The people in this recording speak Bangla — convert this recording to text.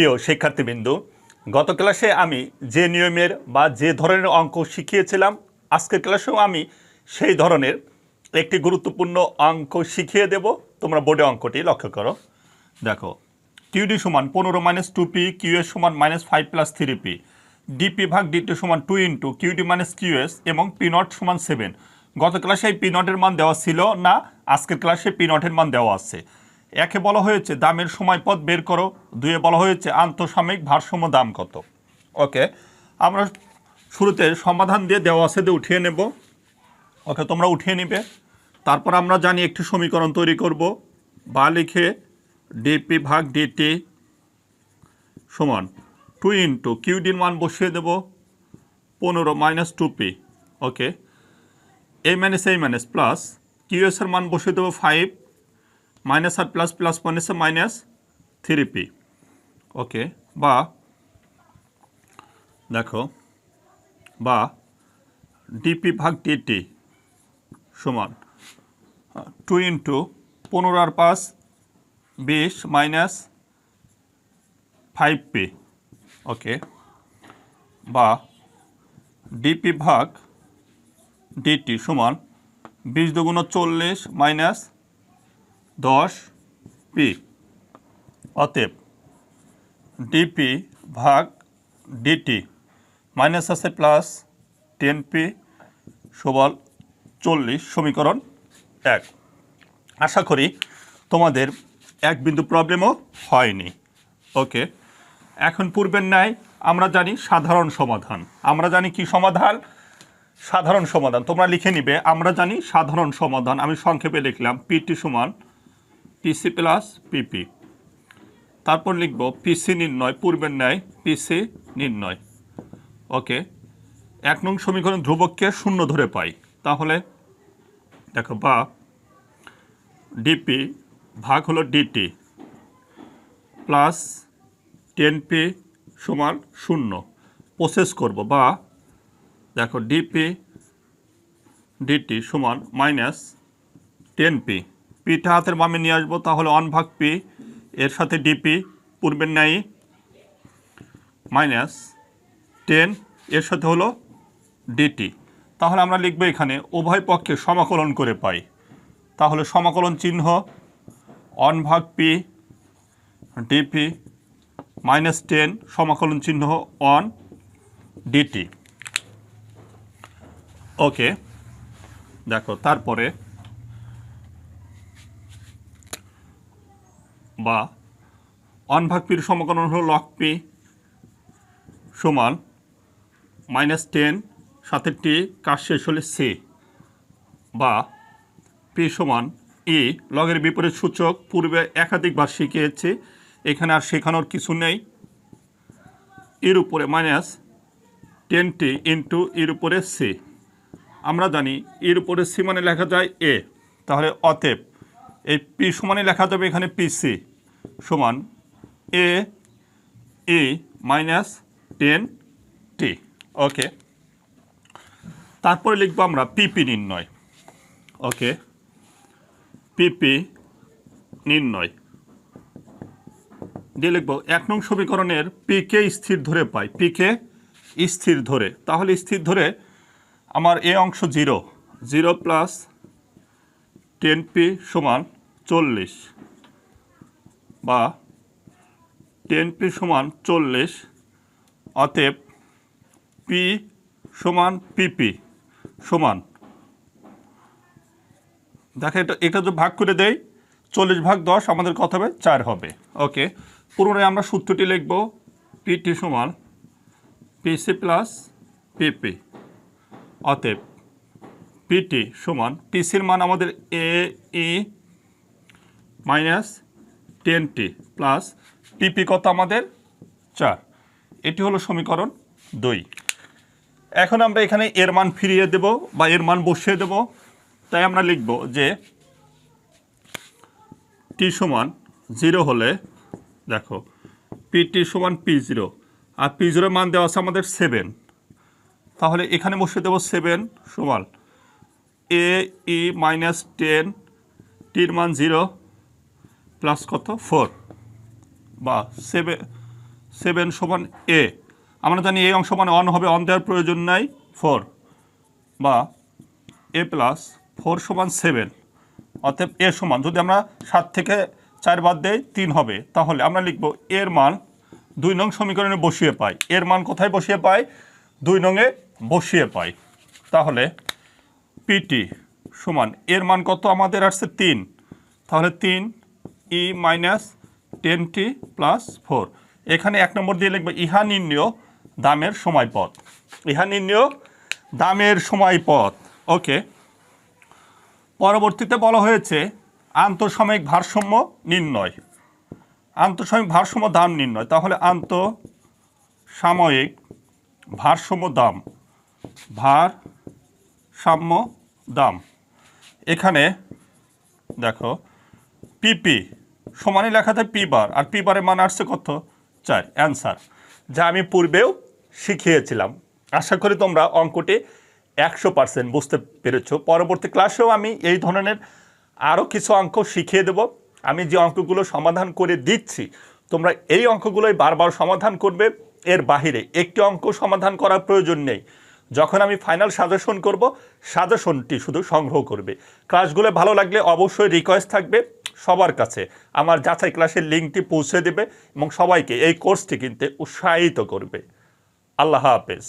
প্রিয় শিক্ষার্থীবৃন্দু, গত ক্লাসে আমি যে নিয়মের বা যে ধরনের অঙ্ক শিখিয়েছিলাম, আজকের ক্লাসেও আমি সেই ধরনের একটি গুরুত্বপূর্ণ অঙ্ক শিখিয়ে দেব। তোমরা বোর্ডে অঙ্কটি লক্ষ্য করো। দেখো কিউডি সমান পনেরো মাইনাস টু পি কিউএস সমান minus five plus three P DP ভাগ ডিটি সমান two into QD minus QS এবং পি নট সমান সেভেন গত ক্লাসে পি নটের মান দেওয়া ছিল না, আজকের ক্লাসে পি নটের মান দেওয়া আছে। একে বলা হয়েছে, দামের সময় পথ বের করো। দুয়ে বলা হয়েছে, আন্তঃসাময়িক ভারসাম্য দাম কত। ওকে, আমরা শুরুতে সমাধান দিয়ে দেওয়া দিয়ে উঠিয়ে নেব। ওকে, তোমরা উঠিয়ে নিবে। তারপর আমরা জানি একটি সমীকরণ তৈরি করব। বা লিখে ডিপি ভাগ ডিটি সমান টু ইন্টু কিউডির মান বসিয়ে দেব, পনেরো মাইনাস টু পি। ওকে এই মাইনাস এই মাইনাস প্লাস কিউএসের মান বসিয়ে দেবো ফাইভ। মাইনাস আর প্লাস প্লাস মাইনাসে মাইনাস থ্রি পি। ওকে, বা দেখো, বা ডিপি ভাগ ডিটি সমান টু ইন্টু পনেরো আর পাঁচ বিশ মাইনাস ফাইভ পি ওকে, বা ডিপি ভাগ ডিটি সমান বিশ দুগুণ চল্লিশ মাইনাস দশ পি। অতএব ডিপি ভাগ ডিটি মাইনাস আছে প্লাস টেন পি সবল চল্লিশ সমীকরণ এক। আশা করি তোমাদের এক বিন্দু প্রবলেমও হয়নি। ওকে এখন পূর্বের ন্যায় আমরা জানি সাধারণ সমাধান। আমরা জানি কি সমাধান? সাধারণ সমাধান। তোমরা লিখে নিবে, আমরা জানি সাধারণ সমাধান। আমি সংক্ষেপে লিখলাম পিটি সমান পিসি প্লাস পিপি তারপর লিখব পিসি নির্ণয়, পূর্বের ন্যায় পিসি নির্ণয়। ওকে। এক নং সমীকরণ ধ্রুবককে শূন্য ধরে পাই। তাহলে দেখো বা ডিপি ভাগ হলো ডিটি প্লাস টেন পি সমান শূন্য। প্রসেস করব বা দেখো ডিপি ডিটি সমান মাইনাস টেন পি পিটা হাতের বামে নিয়ে আসব, তাহলে অন ভাগ পি, এর সাথে ডিপি, পূর্বের ন্যায় মাইনাস টেন, এর সাথে হলো ডিটি। তাহলে আমরা লিখব এখানে, উভয় পক্ষে সমাকলন করে পাই। তাহলে সমাকলন চিহ্ন, অন ভাগ পি, ডিপি, মাইনাস টেন, সমাকলন চিহ্ন অন ডিটি। ওকে, দেখো, তারপরে বা অন ভাগ পির সমকলন হলো লক পি সমান মাইনাস টেন সাথে টি কাজ শেষ হলে সি বা পি সমান ই লগের বিপরীত সূচক পূর্বে একাধিকবার শিখিয়েছি, এখানে আর শেখানোর কিছু নেই। এর উপরে মাইনাস টেন টি ইন্টু এর উপরে সি আমরা জানি এর উপরে সি মানে লেখা যায় এ তাহলে অতএব এই পি সমানে লেখা যাবে এখানে পিসি সমান এ ই মাইনাস টেন টি ওকে তারপরে লিখব আমরা পিপি নির্ণয় ওকে পিপি নির্ণয়। দিয়ে লিখব এক নং সমীকরণের পিকে স্থির ধরে পাই পিকে স্থির ধরে। তাহলে স্থির ধরে আমার এ অংশ zero zero plus ten P সমান চল্লিশ বা টেন পি সমান চল্লিশ অতএব পি সমান পিপি সমান। দেখো এটা এটা যদি ভাগ করে দেই, চল্লিশ ভাগ দশ, আমাদের কত হবে? চার হবে। ওকে, পুনরায় আমরা সূত্রটি লিখব, পিটি সমান পিসি প্লাস পিপি। অতএব পিটি সমান পিসির মান আমাদের A e minus ten T plus PP কত আমাদের? চার। এটি হলো সমীকরণ দুই। এখন আমরা এখানে এর মান ফিরিয়ে দেব বা এর মান বসিয়ে দেব। তাই আমরা লিখব যে টি সমান জিরো হলে, দেখো পি টি সমান পি জিরো। আর পি জিরোর মান দেওয়া আছে আমাদের সেভেন তাহলে এখানে বসিয়ে দেবো সেভেন সমান এ ই মাইনাস টেন টির মান জিরো প্লাস কত? ফোর বা সেভেন সেভেন সমান এ আমরা জানি এই অংশ মানে অন হবে অন দেওয়ার প্রয়োজন নাই ফোর বা এ প্লাস ফোর সমান সেভেন অতএব এ সমান। যদি আমরা সাত থেকে চার বাদ দেই, তিন হবে। তাহলে আমরা লিখব এর মান দুই নং সমীকরণে বসিয়ে পাই। এর মান কোথায় বসিয়ে পাই? দুই নংয়ে বসিয়ে পাই। তাহলে পিটি সমান, এর মান কত আমাদের আসছে তিন। তাহলে তিন e minus ten T plus four এখানে এক নম্বর দিয়ে লিখবে ইহা নির্ণয় দামের সময় পথ ইহা নির্ণয় দামের সময় পথ ওকে। পরবর্তীতে বলা হয়েছে আন্তঃসাময়িক ভারসাম্য নির্ণয়। আন্তঃসাময়িক ভারসাম্য দাম নির্ণয়। তাহলে আন্ত সাময়িক ভারসাম্য দাম। ভার সাম্য দাম। এখানে দেখো পিপি সমানই লেখাতে পি বার আর পি বারের মান আসছে কত? চার। অ্যান্সার যা আমি পূর্বেও শিখিয়েছিলাম। আশা করি তোমরা অঙ্কটি একশো পার্সেন্ট বুঝতে পেরেছ। পরবর্তী ক্লাসেও আমি এই ধরনের আরও কিছু অঙ্ক শিখিয়ে দেব। আমি যে অঙ্কগুলো সমাধান করে দিচ্ছি, তোমরা এই অঙ্কগুলোই বারবার সমাধান করবে। এর বাহিরে একটি অঙ্ক সমাধান করার প্রয়োজন নেই। যখন আমি ফাইনাল সাজেশন করব সাজেশনটি শুধু সংগ্রহ করবে। ক্লাসগুলো ভালো লাগলে অবশ্যই রিকোয়েস্ট থাকবে সবার কাছে। আমার যাচাই ক্লাসের লিঙ্কটি পৌঁছে দেবে এবং সবাইকে এই কোর্সটি কিনতে উৎসাহিত করবে। আল্লাহ হাফেজ।